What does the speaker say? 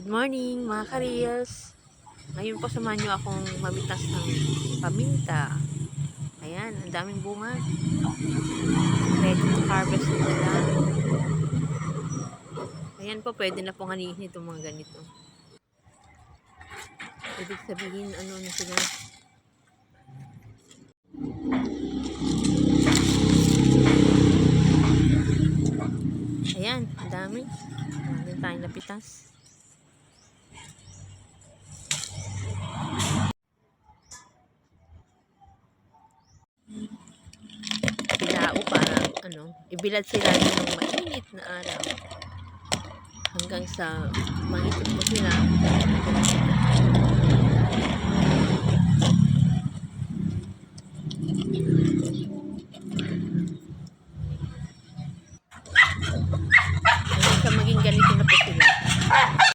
Good morning mga ka-reels. Ngayon po samahan nyo akong mamitas ng paminta. Ayan, ang daming bunga. Ready to harvest na. Ayan po, pwede na pong anihin itong mga ganito. Ibig sabihin, ano na sila. Ayan, ang dami. Ang dami tayong napitas. Ibilad sila ng mainit na araw. Hanggang sa mangitip mo sila.